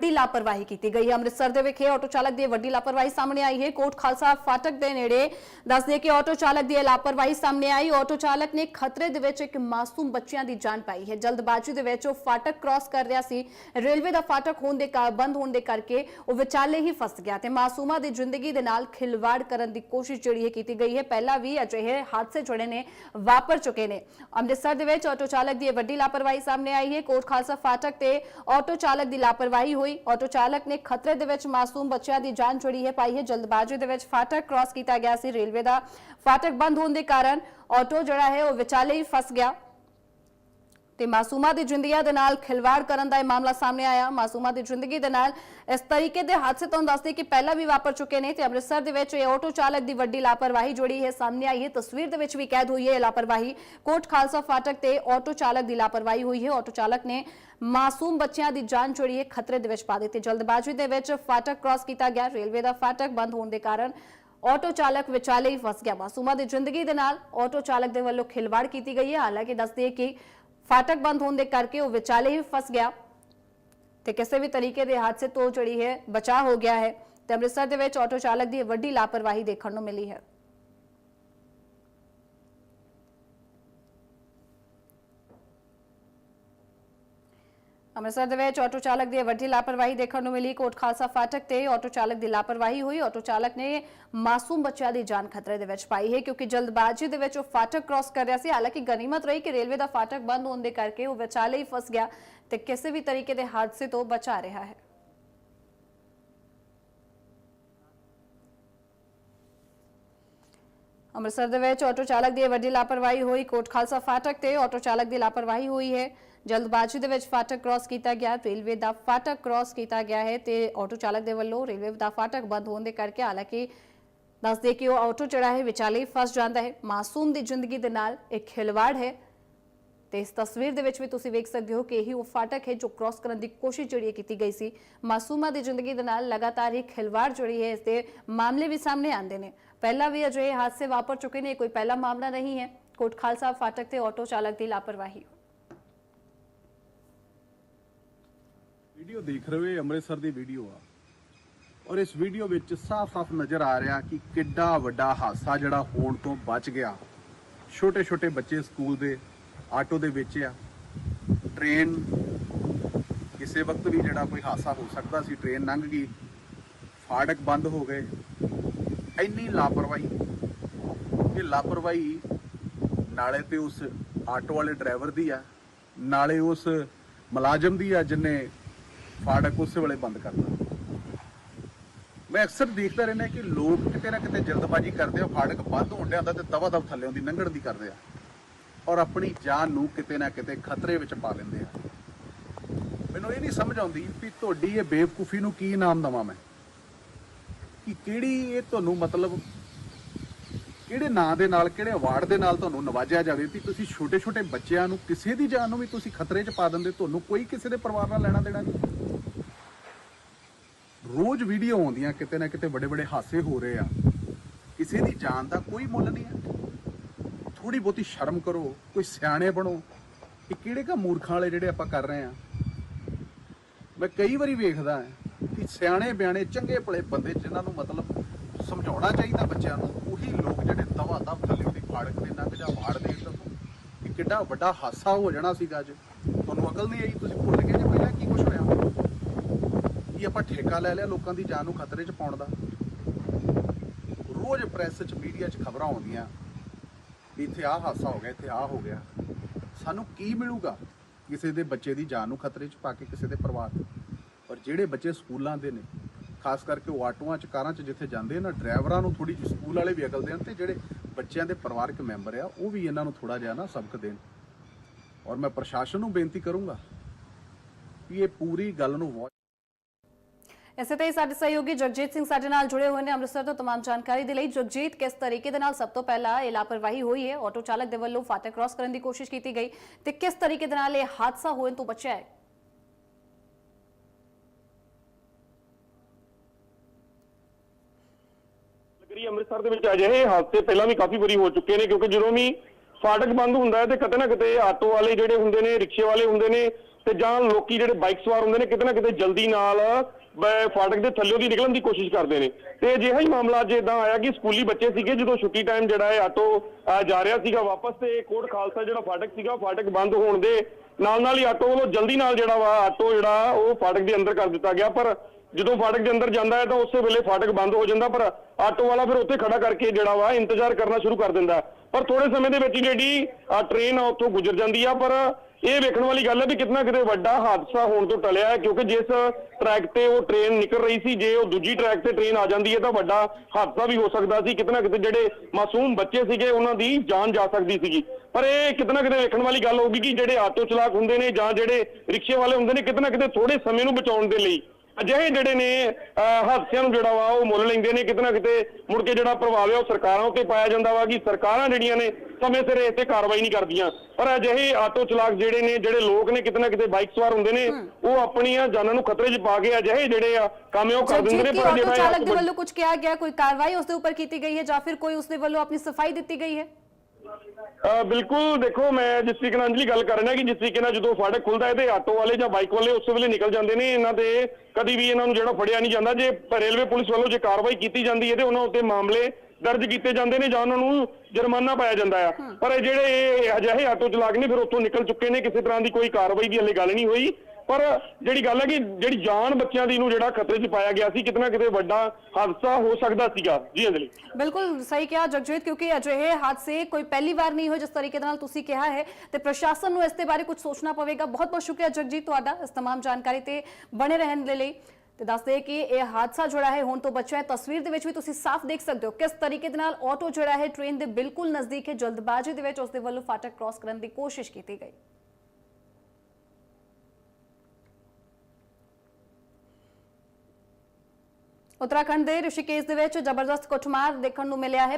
ਵੱਡੀ ਲਾਪਰਵਾਹੀ ਕੀਤੀ ਗਈ ਹੈ। ਅੰਮ੍ਰਿਤਸਰ ਦੇ ਵਿਖੇ ਆਟੋ ਚਾਲਕ ਦੀ ਵੱਡੀ ਲਾਪਰਵਾਹੀ ਸਾਹਮਣੇ ਆਈ ਹੈ। ਕੋਟ ਖਾਲਸਾ ਫਾਟਕ ਦੇ ਨੇੜੇ ਦੱਸਦੇ ਕਿ ਆਟੋ ਚਾਲਕ ਦੀ ਲਾਪਰਵਾਹੀ ਸਾਹਮਣੇ ਆਈ। ਆਟੋ ਚਾਲਕ ਨੇ ਖਤਰੇ ਦੇ ਵਿੱਚ ਇੱਕ ਮਾਸੂਮ ਬੱਚਿਆਂ ਦੀ ਜਾਨ ਪਾਈ ਹੈ। ਜਲਦਬਾਜ਼ੀ ਦੇ ਵਿੱਚ ਉਹ ਫਾਟਕ ਕ੍ਰਾਸ ਕਰ ਰਿਹਾ ਸੀ। ਰੇਲਵੇ ਦਾ ਫਾਟਕ ਹੋਣ ਦੇ ਬੰਦ ਹੋਣ ਦੇ ਕਰਕੇ ਉਹ ਵਿਚਾਲੇ ਹੀ ਫਸ ਗਿਆ ਤੇ ਮਾਸੂਮਾਂ ਦੀ ਜ਼ਿੰਦਗੀ ਦੇ ਨਾਲ ਖਿਲਵਾੜ ਕਰਨ ਦੀ ਕੋਸ਼ਿਸ਼ ਜਿਹੜੀ ਹੈ ਕੀਤੀ ਗਈ ਹੈ, ਪਹਿਲਾਂ ਵੀ ਅਜਿਹੇ ਹਾਦਸੇ ਜਿਹੜੇ ਨੇ, ਵਾਪਰ ਚੁੱਕੇ ਨੇ। ਅੰਮ੍ਰਿਤਸਰ ਦੇ ਵਿੱਚ ਆਟੋ ਚਾਲਕ ਦੀ ਇਹ ਵੱਡੀ ਲਾਪਰਵਾਹੀ ਸਾਹਮਣੇ ਆਈ ਹੈ। ਕੋਟ ਖਾਲਸਾ ਫਾਟਕ ਤੇ ਆਟੋ ਚਾਲਕ ਦੀ ਲਾਪਰਵਾਹੀ ਹੋਈ ਆਟੋ ਚਾਲਕ ਨੇ ਖਤਰੇ ਦੇ ਵਿੱਚ ਮਾਸੂਮ ਬੱਚਿਆਂ ਦੀ ਜਾਨ ਜਿਹੜੀ ਹੈ ਪਾਈ ਹੈ। ਜਲਦਬਾਜ਼ੀ ਦੇ ਵਿੱਚ ਫਾਟਕ ਕ੍ਰਾਸ ਕੀਤਾ ਗਿਆ ਸੀ ਰੇਲਵੇ ਦਾ। ਫਾਟਕ ਬੰਦ ਹੋਣ ਦੇ ਕਾਰਨ ਆਟੋ ਜਿਹੜਾ ਹੈ ਉਹ ਵਿਚਾਲੇ ਹੀ ਫਸ ਗਿਆ। ਤੇ ਮਾਸੂਮਾ ਦੀ ਜ਼ਿੰਦਗੀਆਂ ਦੇ ਨਾਲ ਖਿਲਵਾੜ ਕਰਨ ਦਾ ਇਹ ਮਾਮਲਾ ਸਾਹਮਣੇ ਆਇਆ। ਮਾਸੂਮਾ ਦੀ ਜ਼ਿੰਦਗੀ ਦੇ ਨਾਲ ਇਸ ਤਰੀਕੇ ਦੇ ਹਾਦਸੇ ਤੁਹਾਨੂੰ ਦੱਸਦੇ ਕਿ ਪਹਿਲਾਂ ਵੀ ਵਾਪਰ ਚੁੱਕੇ ਨੇ ਤੇ ਅੰਮ੍ਰਿਤਸਰ ਦੇ ਵਿੱਚ ਇਹ ਆਟੋ ਚਾਲਕ ਦੀ ਵੱਡੀ ਲਾਪਰਵਾਹੀ ਜੋੜੀ ਹੈ ਸਾਹਮਣੇ ਆਈ ਹੈ। ਤਸਵੀਰ ਦੇ ਵਿੱਚ ਵੀ ਕੈਦ ਹੋਈ ਹੈ ਇਹ ਲਾਪਰਵਾਹੀ। ਕੋਟ ਖਾਲਸਾ ਫਾਟਕ ਤੇ ਆਟੋ ਚਾਲਕ ਦੀ ਲਾਪਰਵਾਹੀ ਹੋਈ ਹੈ। ਆਟੋ ਚਾਲਕ ਨੇ ਮਾਸੂਮ ਬੱਚਿਆਂ ਦੀ ਜਾਨ ਜੋੜੀ ਹੈ ਖਤਰੇ ਦੇ ਵਿੱਚ ਪਾ ਦਿੱਤੀ। ਜਲਦਬਾਜ਼ੀ ਦੇ ਵਿੱਚ ਫਾਟਕ ਕ੍ਰਾਸ ਕੀਤਾ ਗਿਆ। ਰੇਲਵੇ ਦਾ ਫਾਟਕ ਬੰਦ ਹੋਣ ਦੇ ਕਾਰਨ ਆਟੋ ਚਾਲਕ ਵਿਚਾਲੇ ਹੀ ਫਸ ਗਿਆ। ਮਾਸੂਮਾ ਦੀ ਜ਼ਿੰਦਗੀ ਦੇ ਨਾਲ ਆਟੋ ਚਾਲਕ ਦੇ ਵੱਲੋਂ ਖਿਲਵਾੜ ਕੀਤੀ ਗਈ ਹੈ। ਹਾਲਾਂਕਿ ਦੱਸਦੇ ਕਿ ਫਾਟਕ ਬੰਦ ਹੋਣ ਦੇ ਕਰਕੇ ਉਹ ਵਿਚਾਲੇ ਹੀ ਫਸ ਗਿਆ ਤੇ ਕਿਸੇ ਵੀ ਤਰੀਕੇ ਦੇ ਹਾਦਸੇ ਤੋਂ ਜਿਹੜੀ ਹੈ ਬਚਾਅ ਹੋ ਗਿਆ ਹੈ ਤੇ ਅੰਮ੍ਰਿਤਸਰ ਦੇ ਵਿੱਚ ਆਟੋ ਚਾਲਕ ਦੀ ਇਹ ਵੱਡੀ ਲਾਪਰਵਾਹੀ ਦੇਖਣ ਨੂੰ ਮਿਲੀ ਹੈ ਅੰਮ੍ਰਿਤਸਰ ਦੇ ਵਿੱਚ ਆਟੋ ਚਾਲਕ ਦੀ ਵੱਡੀ ਲਾਪਰਵਾਹੀ ਦੇਖਣ ਨੂੰ ਮਿਲੀ। ਕੋਟ ਖਾਲਸਾ ਫਾਟਕ ਤੇ ਆਟੋ ਚਾਲਕ ਦੀ ਲਾਪਰਵਾਹੀ ਹੋਈ। ਆਟੋ ਚਾਲਕ ਨੇ ਮਾਸੂਮ ਬੱਚਿਆਂ ਦੀ ਜਾਨ ਖਤਰੇ ਦੇ ਵਿੱਚ ਪਾਈ ਹੈ ਕਿਉਂਕਿ ਜਲਦਬਾਜ਼ੀ ਦੇ ਵਿੱਚ ਉਹ ਫਾਟਕ ਕ੍ਰਾਸ ਕਰ ਰਿਹਾ ਸੀ। ਹਾਲਾਂਕਿ ਗਨੀਮਤ ਰਹੀ ਕਿ ਰੇਲਵੇ ਦਾ ਫਾਟਕ ਬੰਦ ਹੋਣ ਦੇ ਕਰਕੇ ਉਹ ਵਿਚਾਲੇ ਹੀ ਫਸ ਗਿਆ ਤੇ ਕਿਸੇ ਵੀ ਤਰੀਕੇ ਦੇ ਹਾਦਸੇ ਤੋਂ ਬਚਾ ਰਿਹਾ ਹੈ। ਅੰਮ੍ਰਿਤਸਰ ਦੇ ਵਿੱਚ ਆਟੋ ਚਾਲਕ ਦੀ ਇਹ ਵੱਡੀ ਲਾਪਰਵਾਹੀ ਹੋਈ। ਕੋਟ ਖਾਲਸਾ ਫਾਟਕ ਤੇ ਆਟੋ ਚਾਲਕ ਦੀ ਲਾਪਰਵਾਹੀ ਹੋਈ ਹੈ। ਜਲਦਬਾਜ਼ੀ ਦੇ ਵਿੱਚ ਫਾਟਕ ਕ੍ਰਾਸ ਕੀਤਾ ਗਿਆ, ਰੇਲਵੇ ਦਾ ਫਾਟਕ ਕ੍ਰਾਸ ਕੀਤਾ ਗਿਆ ਹੈ ਤੇ ਆਟੋ ਚਾਲਕ ਦੇ ਵੱਲੋਂ ਰੇਲਵੇ ਦਾ ਫਾਟਕ ਬੰਦ ਹੋਣ ਦੇ ਕਰਕੇ ਹਾਲਾਂਕਿ ਦੱਸਦੇ ਕਿ ਉਹ ਆਟੋ ਜਿਹੜਾ ਹੈ ਵਿਚਾਲੇ ਫਸ ਜਾਂਦਾ ਹੈ। ਮਾਸੂਮ ਦੀ ਜ਼ਿੰਦਗੀ ਦੇ ਨਾਲ ਇੱਕ ਖਿਲਵਾੜ ਹੈ ਤੇ ਇਸ ਤਸਵੀਰ ਦੇ ਵਿੱਚ ਵੀ ਤੁਸੀਂ ਵੇਖ ਸਕਦੇ ਹੋ ਕਿ ਇਹੀ ਉਹ ਫਾਟਕ ਹੈ ਜੋ ਕ੍ਰਾਸ ਕਰਨ ਦੀ ਕੋਸ਼ਿਸ਼ ਜਿਹੜੀ ਹੈ ਕੀਤੀ ਗਈ ਸੀ। ਮਾਸੂਮਾਂ ਦੀ ਜ਼ਿੰਦਗੀ ਦੇ ਨਾਲ ਲਗਾਤਾਰ ਹੀ ਖਿਲਵਾੜ ਜਿਹੜੀ ਹੈ ਇਸ ਦੇ ਮਾਮਲੇ ਵੀ ਸਾਹਮਣੇ ਆਉਂਦੇ ਨੇ। ਪਹਿਲਾਂ ਵੀ ਅਜਿਹੇ ਹਾਦਸੇ ਵਾਪਰ ਚੁੱਕੇ ਨੇ ਕੋਈ ਪਹਿਲਾ ਮਾਮਲਾ ਨਹੀਂ ਹੈ। ਕੋਟ ਖਾਲਸਾ ਫਾਟਕ ਤੇ ਆਟੋ ਚਾਲਕ ਦੀ ਲਾਪਰਵਾਹੀ। ਵੀਡੀਓ ਦੇਖ ਰਹੇ ਹੋ ਅੰਮ੍ਰਿਤਸਰ ਦੀ ਵੀਡੀਓ ਆ। ਔਰ ਇਸ ਵੀਡੀਓ ਵਿੱਚ ਸਾਫ਼-ਸਾਫ਼ ਨਜ਼ਰ ਆ ਰਿਹਾ ਕਿ ਕਿੱਡਾ ਵੱਡਾ ਹਾਦਸਾ ਜਿਹੜਾ ਹੋਣ ਤੋਂ ਬਚ ਗਿਆ। ਛੋਟੇ-ਛੋਟੇ ਬੱਚੇ ਸਕੂਲ ਦੇ, ਆਟੋ ਦੇ ਵਿੱਚ ਆ। ਟ੍ਰੇਨ, ਕਿਸੇ ਵਕਤ ਵੀ ਜਿਹੜਾ ਕੋਈ ਹਾਦਸਾ ਹੋ ਸਕਦਾ ਸੀ, ਟ੍ਰੇਨ ਲੰਘ ਗਈ। ਫਾਟਕ ਬੰਦ ਹੋ ਗਏ। ਇੰਨੀ ਲਾਪਰਵਾਹੀ ਇਹ ਲਾਪਰਵਾਹੀ ਨਾਲੇ ਤੇ ਉਸ ਆਟੋ ਵਾਲੇ ਡਰਾਈਵਰ ਦੀ ਆ, ਨਾਲੇ ਉਸ ਮੁਲਾਜ਼ਮ ਦੀ ਆ ਜਿਨੇ ਫਾਟਕ ਉਸੇ ਵੇਲੇ ਬੰਦ ਕਰਦਾ ਮੈਂ ਅਕਸਰ ਦੇਖਦਾ ਰਹਿੰਦਾ ਕਿ ਲੋਕ ਕਿਤੇ ਨਾ ਕਿਤੇ ਜਲਦਬਾਜ਼ੀ ਕਰਦੇ ਆ ਫਾਟਕ ਬੰਦ ਹੋਣ ਡਿਆ ਹੁੰਦਾ ਤੇ ਦਵਾ ਦਵ ਥੱਲੇ ਦੀ ਲੰਘਣ ਦੀ ਕਰਦੇ ਆ। ਔਰ ਆਪਣੀ ਜਾਨ ਨੂੰ ਕਿਤੇ ਨਾ ਕਿਤੇ ਖਤਰੇ ਵਿੱਚ ਪਾ ਲੈਂਦੇ ਆ। ਮੈਨੂੰ ਇਹ ਨਹੀਂ ਸਮਝ ਆਉਂਦੀ ਵੀ ਤੁਹਾਡੀ ਇਹ ਬੇਵਕੂਫੀ ਨੂੰ ਕੀ ਨਾਮ ਦਵਾਂ ਮੈਂ? ਕਿ ਕਿਹੜੀ ਇਹ ਤੁਹਾਨੂੰ ਮਤਲਬ ਕਿਹੜੇ ਨਾਂ ਦੇ ਨਾਲ, ਕਿਹੜੇ ਅਵਾਰਡ ਦੇ ਨਾਲ ਤੁਹਾਨੂੰ ਨਵਾਜਿਆ ਜਾਵੇ ਵੀ ਤੁਸੀਂ ਛੋਟੇ ਛੋਟੇ ਬੱਚਿਆਂ ਨੂੰ, ਕਿਸੇ ਦੀ ਜਾਨ ਨੂੰ ਵੀ ਤੁਸੀਂ ਖਤਰੇ 'ਚ ਪਾ ਦਿੰਦੇ, ਤੁਹਾਨੂੰ ਕੋਈ ਕਿਸੇ ਦੇ ਪਰਿਵਾਰ ਨਾਲ ਲੈਣਾ ਦੇਣਾ ਨਹੀਂ। ਰੋਜ਼ ਵੀਡੀਓ ਆਉਂਦੀਆਂ, ਕਿਤੇ ਨਾ ਕਿਤੇ ਵੱਡੇ ਵੱਡੇ ਹਾਸੇ ਹੋ ਰਹੇ ਆ। ਕਿਸੇ ਦੀ ਜਾਨ ਦਾ ਕੋਈ ਮੁੱਲ ਨਹੀਂ ਹੈ। ਥੋੜੀ ਬਹੁਤੀ ਸ਼ਰਮ ਕਰੋ, ਕੋਈ ਸਿਆਣੇ ਬਣੋ। ਇਹ ਕਿਹੜੇ ਕਾ ਮੂਰਖਾਂ ਵਾਲੇ ਜਿਹੜੇ ਆਪਾਂ ਕਰ ਰਹੇ ਆ? ਮੈਂ ਕਈ ਵਾਰੀ ਵੇਖਦਾ ਹਾਂ। ਕਿ ਸਿਆਣੇ ਬਿਆਣੇ, ਚੰਗੇ ਭਲੇ ਬੰਦੇ ਜਿਨ੍ਹਾਂ ਨੂੰ ਮਤਲਬ ਸਮਝਾਉਣਾ ਚਾਹੀਦਾ ਬੱਚਿਆਂ ਨੂੰ, ਉਹੀ ਲੋਕ ਜਿਹੜੇ ਦਵਾ ਦਵ ਥੱਲੇ ਉਹਦੀ ਫਾੜਕ ਦੇ ਲੰਘ ਜਾ ਵਾੜ ਦੇ ਦੱਸੋ ਕਿ ਕਿੱਡਾ ਵੱਡਾ ਹਾਸਾ ਹੋ ਜਾਣਾ ਸੀਗਾ ਅੱਜ। ਤੁਹਾਨੂੰ ਅਕਲ ਨਹੀਂ ਆਈ, ਤੁਸੀਂ ਭੁੱਲ ਗਏ ਜੇ ਪਹਿਲਾਂ ਕੀ ਕੁਝ ਹੋਇਆ? ਕੀ ਆਪਾਂ ਠੇਕਾ ਲੈ ਲਿਆ ਲੋਕਾਂ ਦੀ ਜਾਨ ਨੂੰ ਖਤਰੇ 'ਚ ਪਾਉਣ ਦਾ। ਰੋਜ਼ ਪ੍ਰੈਸ 'ਚ, ਮੀਡੀਆ 'ਚ ਖਬਰਾਂ ਆਉਂਦੀਆਂ ਵੀ ਇੱਥੇ ਆਹ ਹਾਸਾ ਹੋ ਗਿਆ, ਇੱਥੇ ਆਹ ਹੋ ਗਿਆ। ਸਾਨੂੰ ਕੀ ਮਿਲੂਗਾ ਕਿਸੇ ਦੇ ਬੱਚੇ ਦੀ ਜਾਨ ਨੂੰ ਖਤਰੇ 'ਚ ਪਾ ਕੇ, ਕਿਸੇ ਦੇ ਪਰਿਵਾਰ ਨੂੰ? ਔਰ ਜਿਹੜੇ ਬੱਚੇ ਸਕੂਲਾਂ ਦੇ ਨੇ ਖਾਸ ਕਰਕੇ ਉਹ ਆਟੋਆਂ 'ਚ ਕਾਰਾਂ 'ਚ ਜਿੱਥੇ ਜਾਂਦੇ ਨਾ ਡਰਾਈਵਰਾਂ ਨੂੰ ਥੋੜੀ ਜਿਹੀ ਸਕੂਲ ਵਾਲੇ ਵੀ ਅਕਲ ਦੇਣ ਤੇ ਜਿਹੜੇ ਬੱਚਿਆਂ ਦੇ ਪਰਿਵਾਰਕ ਮੈਂਬਰ ਆ ਉਹ ਵੀ ਇਹਨਾਂ ਨੂੰ ਥੋੜਾ ਜਿਹਾ ਨਾ ਸਬਕ ਦੇਣ ਔਰ ਮੈਂ ਪ੍ਰਸ਼ਾਸਨ ਨੂੰ ਬੇਨਤੀ ਕਰੂੰਗਾ ਕਿ ਇਹ ਪੂਰੀ ਗੱਲ ਨੂੰ ਵਾਚ ਇਸੇ ਤਰ੍ਹਾਂ ਹੀ ਸਾਡੇ ਸਹਿਯੋਗੀ ਜਗਜੀਤ ਸਿੰਘ ਸਾਡੇ ਨਾਲ ਜੁੜੇ ਹੋਏ ਨੇ ਅੰਮ੍ਰਿਤਸਰ ਤੋਂ तमाम ਜਾਣਕਾਰੀ ਦੇ ਲਈ ਜਗਜੀਤ ਕਿਸ ਤਰੀਕੇ ਦੇ ਨਾਲ ਸਭ ਤੋਂ ਪਹਿਲਾਂ ਇਹ ਲਾਪਰਵਾਹੀ ਹੋਈ ਹੈ ਆਟੋ ਚਾਲਕ ਦੇ ਵੱਲੋਂ ਫਾਟਕ ਕ੍ਰਾਸ ਕਰਨ ਦੀ ਕੋਸ਼ਿਸ਼ ਕੀਤੀ ਗਈ ਤੇ ਕਿਸ ਤਰੀਕੇ ਦੇ ਨਾਲ ਇਹ ਹਾਦਸਾ ਹੋਣ ਤੋਂ ਬਚਿਆ ਹੈ ਨਗਰੀ ਅੰਮ੍ਰਿਤਸਰ ਦੇ ਵਿੱਚ ਅਜਿਹੇ ਹਾਦਸੇ ਪਹਿਲਾਂ ਵੀ ਕਾਫੀ ਵਾਰੀ ਹੋ ਚੁੱਕੇ ਨੇ ਕਿਉਂਕਿ ਜਦੋਂ ਵੀ ਫਾਟਕ ਬੰਦ ਹੁੰਦਾ ਹੈ ਤੇ ਕਿਤੇ ਨਾ ਕਿਤੇ ਆਟੋ ਵਾਲੇ ਜਿਹੜੇ ਹੁੰਦੇ ਨੇ ਰਿਕਸ਼ੇ ਵਾਲੇ ਹੁੰਦੇ ਨੇ ਤੇ ਜਾਂ ਲੋਕੀ ਜਿਹੜੇ ਬਾਈਕ ਸਵਾਰ ਹੁੰਦੇ ਨੇ ਕਿਤੇ ਨਾ ਕਿਤੇ ਜਲਦੀ ਨਾਲ ਫਾਟਕ ਦੇ ਥੱਲਿਓਂ ਦੀ ਨਿਕਲਣ ਦੀ ਕੋਸ਼ਿਸ਼ ਕਰਦੇ ਨੇ। ਤੇ ਅਜਿਹਾ ਹੀ ਮਾਮਲਾ ਅੱਜ ਇਦਾਂ ਆਇਆ ਕਿ ਸਕੂਲੀ ਬੱਚੇ ਸੀਗੇ ਜਦੋਂ ਛੁੱਟੀ ਟਾਈਮ ਜਿਹੜਾ ਹੈ ਆਟੋ ਅਹ, ਜਾ ਰਿਹਾ ਸੀਗਾ ਵਾਪਸ ਤੇ ਕੋਟ ਖਾਲਸਾ ਜਿਹੜਾ ਫਾਟਕ ਸੀਗਾ ਫਾਟਕ ਬੰਦ ਹੋਣ ਦੇ ਨਾਲ ਨਾਲ ਹੀ ਆਟੋ ਵੱਲੋਂ ਜਲਦੀ ਨਾਲ ਜਿਹੜਾ ਵਾ ਆਟੋ ਜਿਹੜਾ ਉਹ ਫਾਟਕ ਦੇ ਅੰਦਰ ਕਰ ਦਿੱਤਾ ਗਿਆ। ਪਰ ਜਦੋਂ ਫਾਟਕ ਦੇ ਅੰਦਰ ਜਾਂਦਾ ਹੈ ਤਾਂ ਉਸੇ ਵੇਲੇ ਫਾਟਕ ਬੰਦ ਹੋ ਜਾਂਦਾ, ਪਰ ਆਟੋ ਵਾਲਾ ਫਿਰ ਉੱਥੇ ਖੜਾ ਕਰਕੇ ਜਿਹੜਾ ਵਾ ਇੰਤਜ਼ਾਰ ਕਰਨਾ ਸ਼ੁਰੂ ਕਰ ਦਿੰਦਾ ਪਰ ਥੋੜੇ ਸਮੇਂ ਦੇ ਵਿੱਚ ਜਿਹੜੀ ਆ ਟ੍ਰੇਨ ਆ ਉੱਥੋਂ ਗੁਜ਼ਰ ਜਾਂਦੀ ਆ, ਪਰ ਇਹ ਵੇਖਣ ਵਾਲੀ ਗੱਲ ਹੈ ਵੀ ਕਿਤਨਾ ਕਿਤੇ ਵੱਡਾ ਹਾਦਸਾ ਹੋਣ ਤੋਂ ਟਲਿਆ ਹੈ, ਕਿਉਂਕਿ ਜਿਸ ਟਰੈਕ ਤੇ ਉਹ ਟ੍ਰੇਨ ਨਿਕਲ ਰਹੀ ਸੀ, ਜੇ ਉਹ ਦੂਜੀ ਟਰੈਕ ਤੇ ਟ੍ਰੇਨ ਆ ਜਾਂਦੀ ਹੈ ਤਾਂ ਵੱਡਾ ਹਾਦਸਾ ਵੀ ਹੋ ਸਕਦਾ ਸੀ, ਕਿਤਨਾ ਕਿਤੇ ਜਿਹੜੇ ਮਾਸੂਮ ਬੱਚੇ ਸੀਗੇ ਉਹਨਾਂ ਦੀ ਜਾਨ ਜਾ ਸਕਦੀ ਸੀਗੀ। ਪਰ ਇਹ ਕਿਤਨਾ ਕਿਤੇ ਵੇਖਣ ਵਾਲੀ ਗੱਲ ਹੋਊਗੀ ਕਿ ਜਿਹੜੇ ਆਟੋ ਚਲਾਕ ਹੁੰਦੇ ਨੇ ਜਾਂ ਜਿਹੜੇ ਰਿਕਸ਼ੇ ਵਾਲੇ ਹੁੰਦੇ ਨੇ, ਕਿਤਨਾ ਕਿਤੇ ਥੋੜੇ ਸਮੇਂ ਨੂੰ ਬਚਾਉਣ ਦੇ ਲਈ ਅਜਿਹੇ ਜਿਹੜੇ ਨੇ ਹਾਦਸਿਆਂ ਨੂੰ ਜਿਹੜਾ ਵਾ ਉਹ ਮੁੱਲ ਲੈਂਦੇ ਨੇ ਕਿਤੇ ਨਾ ਕਿਤੇ ਮੁੜ ਕੇ ਜਿਹੜਾ ਪ੍ਰਭਾਵ ਹੈ ਉਹ ਸਰਕਾਰਾਂ ਉੱਤੇ ਪਾਇਆ ਜਾਂਦਾ ਵਾ ਕਿ ਸਰਕਾਰਾਂ ਜਿਹੜੀਆਂ ਨੇ ਸਮੇਂ ਸਿਰ ਇਹ ਤੇ ਕਾਰਵਾਈ ਨਹੀਂ ਕਰਦੀਆਂ। ਪਰ ਅਜਿਹੇ ਆਟੋ ਚਲਾਕ ਜਿਹੜੇ ਨੇ ਜਿਹੜੇ ਲੋਕ ਨੇ ਕਿਤੇ ਨਾ ਕਿਤੇ ਬਾਈਕ ਸਵਾਰ ਹੁੰਦੇ ਨੇ ਉਹ ਆਪਣੀਆਂ ਜਾਨਾਂ ਨੂੰ ਖਤਰੇ 'ਚ ਪਾ ਕੇ ਅਜਿਹੇ ਜਿਹੜੇ ਆ ਕੰਮ ਉਹ ਕਰ ਦਿੰਦੇ ਨੇ ਆਟੋ ਜਿਹੜਾ ਚਾਲਕ ਦੇ ਵੱਲੋਂ ਕੁਝ ਕਿਹਾ ਗਿਆ ਕੋਈ ਕਾਰਵਾਈ ਉਸ ਦੇ ਉੱਪਰ ਕੀਤੀ ਗਈ ਹੈ ਜਾਂ ਫਿਰ ਕੋਈ ਉਸ ਦੇ ਵੱਲੋਂ ਆਪਣੀ ਸਫ਼ਾਈ ਦਿੱਤੀ ਗਈ ਹੈ? ਬਿਲਕੁਲ ਦੇਖੋ ਮੈਂ ਜਿਸ ਤਰੀਕੇ ਨਾਲ ਅੰਜਲੀ ਗੱਲ ਕਰ ਰਿਹਾ ਕਿ ਜਿਸ ਤਰੀਕੇ ਨਾਲ ਜਦੋਂ ਫਾਟਕ ਖੁੱਲਦਾ ਹੈ ਤੇ ਆਟੋ ਵਾਲੇ ਜਾਂ ਬਾਈਕ ਵਾਲੇ ਉਸੇ ਵੇਲੇ ਨਿਕਲ ਜਾਂਦੇ ਨੇ ਇਹਨਾਂ ਤੇ ਕਦੀ ਵੀ ਇਹਨਾਂ ਨੂੰ ਜਿਹੜਾ ਫੜਿਆ ਨਹੀਂ ਜਾਂਦਾ। ਜੇ ਰੇਲਵੇ ਪੁਲਿਸ ਵੱਲੋਂ ਜੇ ਕਾਰਵਾਈ ਕੀਤੀ ਜਾਂਦੀ ਹੈ ਤੇ ਉਹਨਾਂ ਉੱਤੇ ਮਾਮਲੇ ਦਰਜ ਕੀਤੇ ਜਾਂਦੇ ਨੇ ਜਾਂ ਉਹਨਾਂ ਨੂੰ ਜੁਰਮਾਨਾ ਪਾਇਆ ਜਾਂਦਾ ਆ। ਪਰ ਇਹ ਜਿਹੜੇ ਇਹ ਅਜਿਹੇ ਆਟੋ ਚਲਾਕ ਨੇ ਫਿਰ ਉੱਥੋਂ ਨਿਕਲ ਚੁੱਕੇ ਨੇ ਕਿਸੇ ਤਰ੍ਹਾਂ ਦੀ ਕੋਈ ਕਾਰਵਾਈ ਦੀ ਹਲੇ ਗੱਲ ਨਹੀਂ ਹੋਈ। ਪਰ ਜਿਹੜੀ ਗੱਲ ਹੈ ਕਿ ਜਿਹੜੀ ਜਾਨ ਬੱਚਿਆਂ ਦੀ ਨੂੰ ਜਿਹੜਾ ਖਤਰੇ 'ਚ ਪਾਇਆ ਗਿਆ ਸੀ ਕਿਤਨਾ ਕਿਤੇ ਵੱਡਾ ਹਾਦਸਾ ਹੋ ਸਕਦਾ ਸੀਗਾ ਜੀ ਅੰਜਲੀ ਬਿਲਕੁਲ ਸਹੀ ਕਿਹਾ ਜਗਜੀਤ ਕਿਉਂਕਿ ਅਜਿਹੇ ਹਾਦਸੇ ਕੋਈ ਪਹਿਲੀ ਵਾਰ ਨਹੀਂ ਹੋਏ ਜਿਸ ਤਰੀਕੇ ਦੇ ਨਾਲ ਤੁਸੀਂ ਕਿਹਾ ਹੈ ਤੇ ਪ੍ਰਸ਼ਾਸਨ ਨੂੰ ਇਸ ਦੇ ਬਾਰੇ ਕੁਝ ਸੋਚਣਾ ਪਵੇਗਾ ਬਹੁਤ ਬਹੁਤ ਸ਼ੁਕਰੀਆ ਜਗਜੀਤ ਤੁਹਾਡਾ ਇਸ तमाम ਜਾਣਕਾਰੀ ਤੇ ਬਣੇ ਰਹਿਣ ਦੇ ਲਈ ਤੇ ਦੱਸਦੇ ਕਿ ਇਹ ਹਾਦਸਾ ਜਿਹੜਾ ਹੈ ਹੁਣ ਤੋਂ ਬਚਿਆ ਹੈ ਤਸਵੀਰ ਦੇ ਵਿੱਚ ਵੀ ਤੁਸੀਂ ਸਾਫ਼ ਦੇਖ ਸਕਦੇ ਹੋ ਕਿਸ ਤਰੀਕੇ ਦੇ ਨਾਲ ਆਟੋ ਜਿਹੜਾ ਹੈ ਟ੍ਰੇਨ ਦੇ ਬਿਲਕੁਲ ਨਜ਼ਦੀਕ ਹੈ ਜਲਦਬਾਜ਼ੀ ਦੇ ਵਿੱਚ ਉਸ ਦੇ ਵੱਲੋਂ ਫਾਟਕ ਕ੍ਰਾਸ ਕਰਨ ਦੀ ਕੋਸ਼ਿਸ਼ ਕੀਤੀ ਗਈ ਉੱਤਰਾਖੰਡ ਦੇ ਰਿਸ਼ੀਕੇਸ਼ ਦੇ ਵਿੱਚ ਜ਼ਬਰਦਸਤ ਕੁੱਟਮਾਰ ਦੇਖਣ ਨੂੰ ਮਿਲਿਆ ਹੈ।